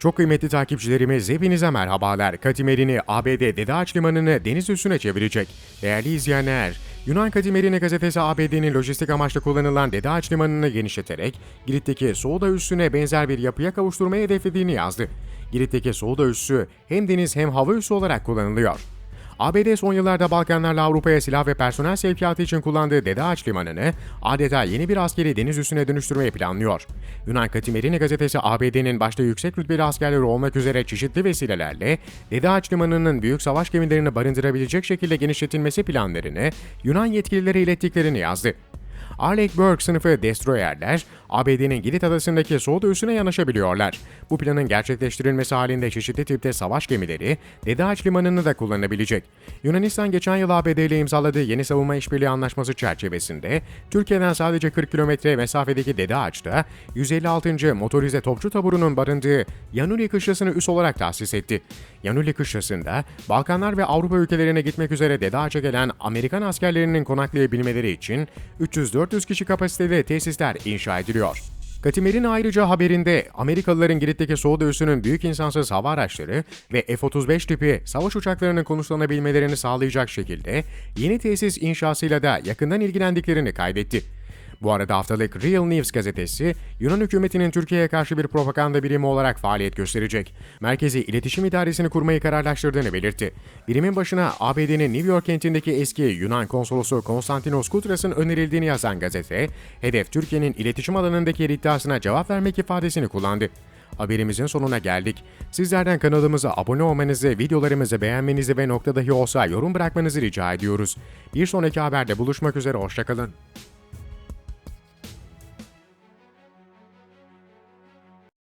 Çok kıymetli takipçilerimiz hepinize merhabalar. Katimerini ABD Dede Ağaç Limanı'nı deniz üstüne çevirecek. Değerli izleyenler, Yunan Katimerini gazetesi ABD'nin lojistik amaçlı kullanılan Dede Ağaç Limanı'nı genişleterek Girit'teki Soğuda üssüne benzer bir yapıya kavuşturmayı hedeflediğini yazdı. Girit'teki Soğuda üssü hem deniz hem hava üssü olarak kullanılıyor. ABD son yıllarda Balkanlarla Avrupa'ya silah ve personel sevkiyatı için kullandığı Dede Ağaç Limanı'nı adeta yeni bir askeri deniz üssüne dönüştürmeyi planlıyor. Yunan Katimerini gazetesi ABD'nin başta yüksek rütbeli askerleri olmak üzere çeşitli vesilelerle Dede Ağaç Limanı'nın büyük savaş gemilerini barındırabilecek şekilde genişletilmesi planlarını Yunan yetkililere ilettiklerini yazdı. Arleigh Burke sınıfı destroyerler, ABD'nin Girit adasındaki Soğuda üssüne yanaşabiliyorlar. Bu planın gerçekleştirilmesi halinde çeşitli tipte savaş gemileri Dede Ağaç Limanı'nı da kullanabilecek. Yunanistan geçen yıl ABD ile imzaladığı yeni savunma işbirliği anlaşması çerçevesinde Türkiye'den sadece 40 kilometre mesafedeki Dede Ağaç'ta 156. Motorize Topçu Taburu'nun barındığı Yanuli Kışlası'nı üs olarak tahsis etti. Yanuli Kışlası'nda Balkanlar ve Avrupa ülkelerine gitmek üzere Dede Ağaç'a gelen Amerikan askerlerinin konaklayabilmeleri için 300-400 kişi kapasiteli tesisler inşa ediliyor. Katimer'in ayrıca haberinde Amerikalıların Girit'teki Soğuda üssünün büyük insansız hava araçları ve F-35 tipi savaş uçaklarının konuşlanabilmelerini sağlayacak şekilde yeni tesis inşasıyla da yakından ilgilendiklerini kaydetti. Bu arada haftalık Real News gazetesi, Yunan hükümetinin Türkiye'ye karşı bir propaganda birimi olarak faaliyet gösterecek. Merkezi İletişim İdaresi'ni kurmayı kararlaştırdığını belirtti. Birimin başına ABD'nin New York kentindeki eski Yunan konsolosu Konstantinos Kutras'ın önerildiğini yazan gazete, hedef Türkiye'nin iletişim alanındaki iddiasına cevap vermek ifadesini kullandı. Haberimizin sonuna geldik. Sizlerden kanalımıza abone olmanızı, videolarımızı beğenmenizi ve nokta dahi olsa yorum bırakmanızı rica ediyoruz. Bir sonraki haberde buluşmak üzere, hoşçakalın.